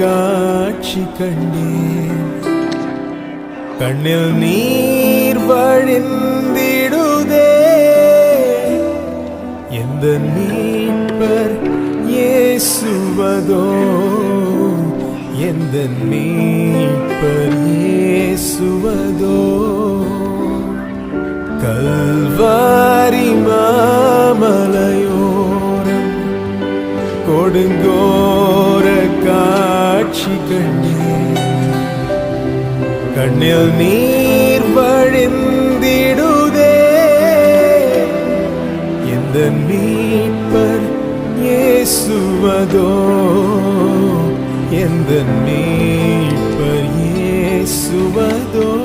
காட்சி கண்டேன். கண்ணில் நீர் வழிந்திடுதே. எந்த மீட்பர் ஏசுவதோ எந்த மீட்பர் ஏசுவதோ கல்வாரி மாமலையோரம் கொடுங்கோ பெண்ணே கண்ணில் நீர் வழிந்திடுதே. இந்த மீட்பர் இயேசுவதோ? எந்த மீட்பர் இயேசுவதோ?